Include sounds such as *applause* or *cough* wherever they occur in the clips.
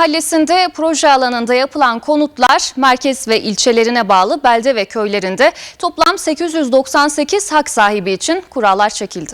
Mahallesi'nde proje alanında yapılan konutlar merkez ve ilçelerine bağlı belde ve köylerinde toplam 898 hak sahibi için kurallar çekildi.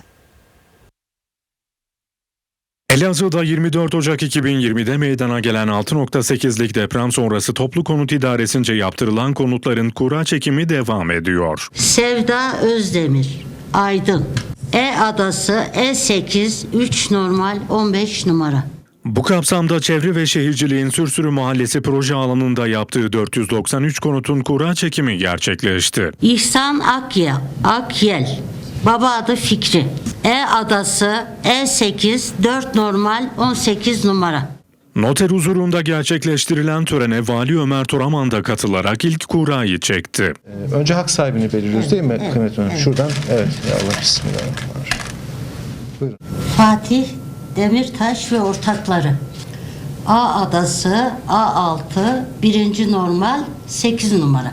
Elazığ'da 24 Ocak 2020'de meydana gelen 6.8'lik deprem sonrası toplu konut idaresince yaptırılan konutların kura çekimi devam ediyor. Sevda Özdemir, Aydın. E adası E8, 3 normal, 15 numara. Bu kapsamda Çevre ve Şehirciliğin Sürsürü Mahallesi proje alanında yaptığı 493 konutun kura çekimi gerçekleşti. İhsan Akye, Akyel. Baba adı Fikri. E adası E8, 4 normal, 18 numara. Noter huzurunda gerçekleştirilen törene Vali Ömer Toraman da katılarak ilk kurayı çekti. Önce hak sahibini belirliyoruz değil mi kıymetli Hanım? Şuradan evet ya Allah bismillahirrahmanirrahim. Fatih Demirtaş ve ortakları. A adası A6, 1. normal, 8 numara.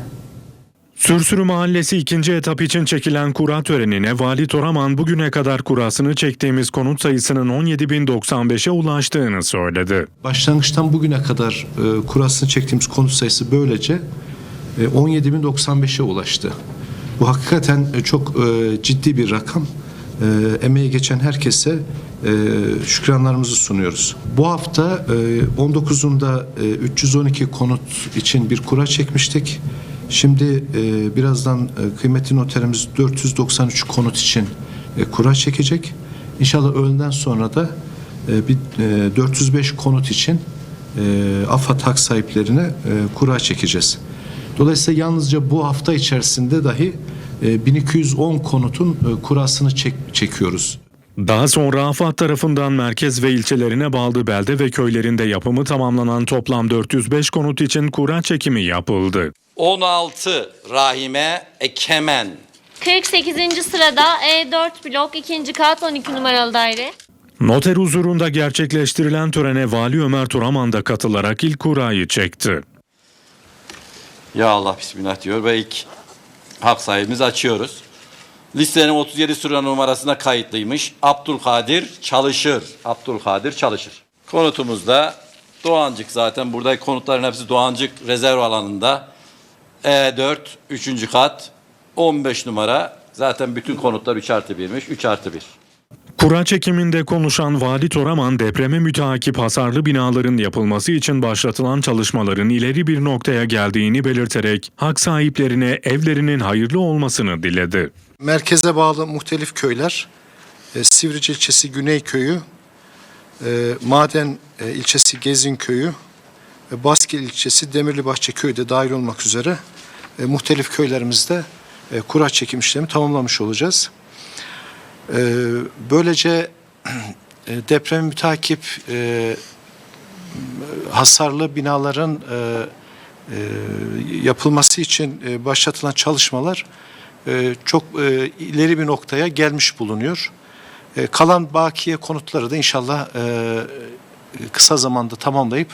Sürsürü Mahallesi ikinci etap için çekilen kura törenine Vali Toraman bugüne kadar kurasını çektiğimiz konut sayısının 17.095'e ulaştığını söyledi. Başlangıçtan bugüne kadar e, kurasını çektiğimiz konut sayısı böylece e, 17.095'e ulaştı. Bu hakikaten e, çok e, ciddi bir rakam. E, emeği geçen herkese e, şükranlarımızı sunuyoruz. Bu hafta e, 19'unda e, 312 konut için bir kura çekmiştik. Şimdi e, birazdan e, kıymetli noterimiz 493 konut için e, kura çekecek. İnşallah öğleden sonra da e, bir e, 405 konut için e, AFAD hak sahiplerine e, kura çekeceğiz. Dolayısıyla yalnızca bu hafta içerisinde dahi 1210 konutun e, kurasını çek, çekiyoruz. Daha sonra AFAD tarafından merkez ve ilçelerine bağlı belde ve köylerinde yapımı tamamlanan toplam 405 konut için kura çekimi yapıldı. 16 Rahime Ekemen 48. sırada E4 blok 2. kat 12 numaralı daire. Noter huzurunda gerçekleştirilen törene Vali Ömer Turaman da katılarak ilk kurayı çekti. Ya Allah bismillah diyor ve ilk hak sahibimizi açıyoruz. Listenin 37 sıra numarasına kayıtlıymış. Abdülkadir Çalışır. Abdülkadir Çalışır. Konutumuzda Doğancık zaten burada konutların hepsi Doğancık rezerv alanında. E4 3. kat 15 numara. Zaten bütün konutlar 3 artı 1'miş. 3 artı 1. Kura çekiminde konuşan Vali Toraman depreme müteakip hasarlı binaların yapılması için başlatılan çalışmaların ileri bir noktaya geldiğini belirterek hak sahiplerine evlerinin hayırlı olmasını diledi. merkeze bağlı muhtelif köyler, e, Sivrice ilçesi Güney Köyü, e, Maden e, ilçesi Gezin Köyü, Baskil ilçesi Demirlibahçe Köyü de dahil olmak üzere muhtelif köylerimizde kura çekim işlemi tamamlamış olacağız. *clears throat* E, böylece e, deprem mütakip e, hasarlı binaların e, yapılması için başlatılan çalışmalar çok ileri bir noktaya gelmiş bulunuyor. Kalan bakiye konutları da inşallah kısa zamanda tamamlayıp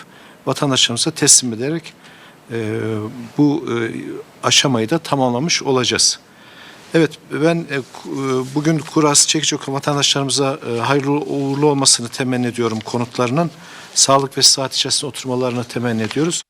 vatandaşlarımıza teslim ederek bu aşamayı da tamamlamış olacağız. Evet ben e, e, bugün kurası çekecek vatandaşlarımıza e, hayırlı uğurlu olmasını temenni ediyorum konutlarının. Sağlık ve sıhhat içerisinde oturmalarını temenni ediyoruz.